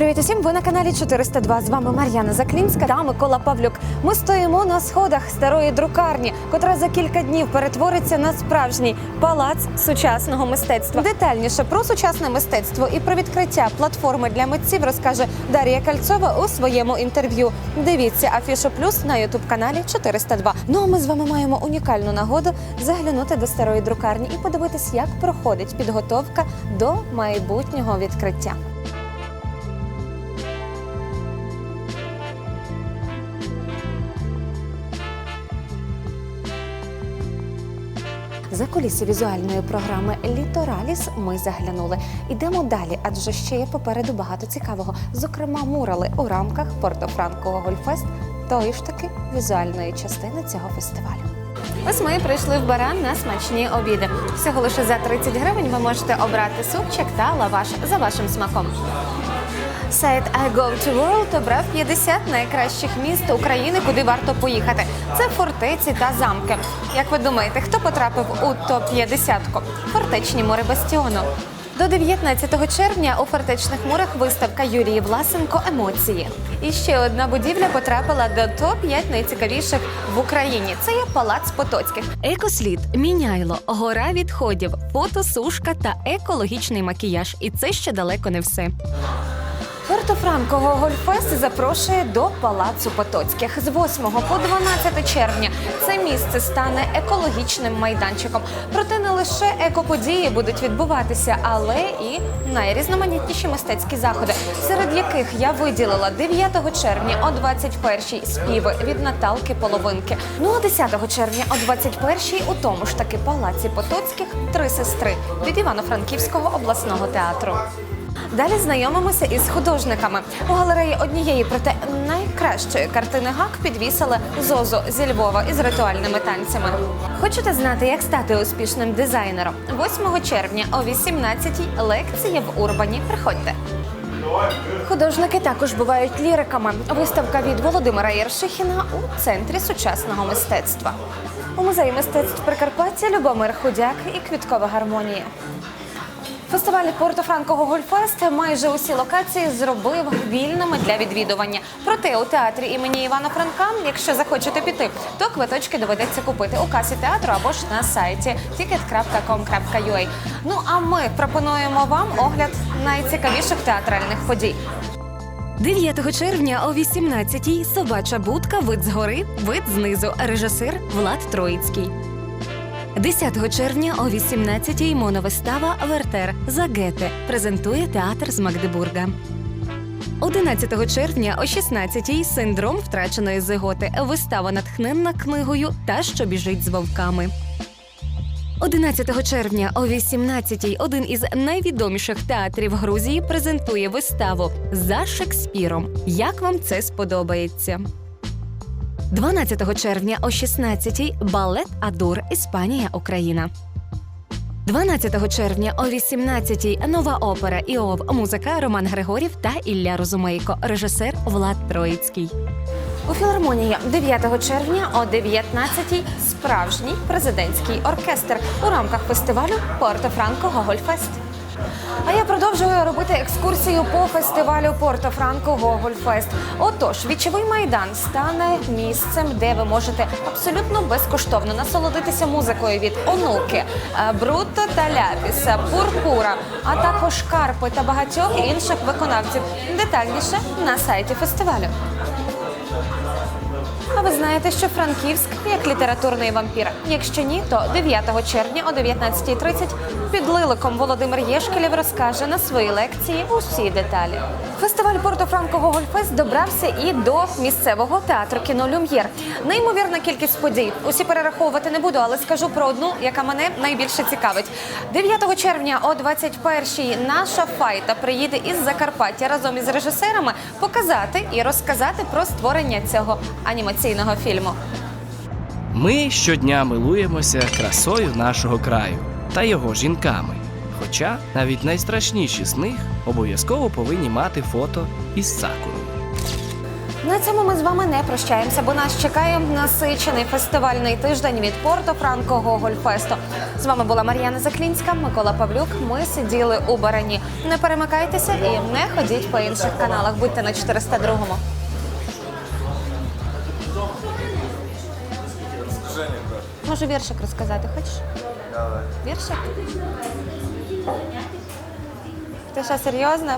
Привіт усім! Ви на каналі 402. З вами Мар'яна Заклінська та Микола Павлюк. Ми стоїмо на сходах старої друкарні, котра за кілька днів перетвориться на справжній палац сучасного мистецтва. Детальніше про сучасне мистецтво і про відкриття платформи для митців розкаже Дар'я Кальцова у своєму інтерв'ю. Дивіться Афішу Плюс на ютуб каналі 402. Ну а ми з вами маємо унікальну нагоду заглянути до старої друкарні і подивитись, як проходить підготовка до майбутнього відкриття. За куліси візуальної програми Літораліс ми заглянули. Ідемо далі, адже ще є попереду багато цікавого. Зокрема, мурали у рамках Портофранко Гольфест, тої ж таки візуальної частини цього фестивалю. Ось ми прийшли в баран на смачні обіди. Всього лише за 30 гривень ви можете обрати супчик та лаваш за вашим смаком. Сайт I Go to World обрав 50 найкращих міст України, куди варто поїхати. Це фортеці та замки. Як ви думаєте, хто потрапив у топ 50 Фортечні море Бастіону. До 19 червня у фортечних мурах виставка Юрії Власенко Емоції. І ще одна будівля потрапила до топ 5 найцікавіших в Україні. Це є палац Потоцьких. Екослід, міняйло, гора відходів, фотосушка та екологічний макіяж. І це ще далеко не все. Портофранко Гольфест запрошує до Палацу Потоцьких з 8 по 12 червня. Це місце стане екологічним майданчиком. Проте не лише екоподії будуть відбуватися, але і найрізноманітніші мистецькі заходи, серед яких я виділила 9 червня о 21-й співи від Наталки Половинки. Ну а 10 червня о 21-й у тому ж таки Палаці Потоцьких три сестри від Івано-Франківського обласного театру. Далі знайомимося із художниками. У галереї однієї, проте найкращої картини ГАК підвісили Зозу зі Львова із ритуальними танцями. Хочете знати, як стати успішним дизайнером? 8 червня о 18-й лекція в Урбані. Приходьте. Художники також бувають ліриками. Виставка від Володимира Єршихіна у центрі сучасного мистецтва. У музеї мистецтв Прикарпаття Любомир Худяк і Квіткова гармонія. Фестиваль Портофранко Гольфест майже усі локації зробив вільними для відвідування. Проте у театрі імені Івана Франка, якщо захочете піти, то квиточки доведеться купити у касі театру або ж на сайті ticket.com.ua. Ну а ми пропонуємо вам огляд найцікавіших театральних подій. 9 червня о 18-й собача будка, вид згори, вид знизу. Режисер Влад Троїцький. 10 червня о 18-й моновистава Вертер за Гете презентує театр з Магдебурга. 11 червня о 16-й синдром втраченої зиготи. Вистава натхненна книгою Та, що біжить з вовками. 11 червня о 18-й один із найвідоміших театрів Грузії презентує виставу за Шекспіром. Як вам це сподобається? 12 червня о 16-й балет Адур Іспанія Україна. 12 червня о 18-й нова опера Іов. Музика Роман Григорів та Ілля Розумейко. Режисер Влад Троїцький. У філармонії 9 червня о 19-й справжній президентський оркестр у рамках фестивалю Порто-Франко Гогольфест. А я продовжую робити екскурсію по фестивалю Порто-Франко Гогольфест. Отож, вічовий майдан стане місцем, де ви можете абсолютно безкоштовно насолодитися музикою від онуки, е, Бруто та Ляпіса, Пурпура, а також Карпи та багатьох інших виконавців. Детальніше на сайті фестивалю. А ви знаєте, що Франківськ як літературний вампір. Якщо ні, то 9 червня о 19.30 під лиликом Володимир Єшкелєв розкаже на своїй лекції усі деталі. Фестиваль Порто-Франко Гогольфест добрався і до місцевого театру кіно Люм'єр. Неймовірна кількість подій. Усі перераховувати не буду, але скажу про одну, яка мене найбільше цікавить. 9 червня о 21-й наша файта приїде із Закарпаття разом із режисерами показати і розказати про створення цього анімаційного фільму. Ми щодня милуємося красою нашого краю та його жінками. Хоча навіть найстрашніші з них обов'язково повинні мати фото із сакурою. На цьому ми з вами не прощаємося, бо нас чекає насичений фестивальний тиждень від Порто Франко Гогольфесту. З вами була Мар'яна Заклінська, Микола Павлюк. Ми сиділи у барані. Не перемикайтеся і не ходіть по інших каналах. Будьте на 402-му. Можу віршик розказати, хочеш? Давай. Віршик? Ти що, серйозно?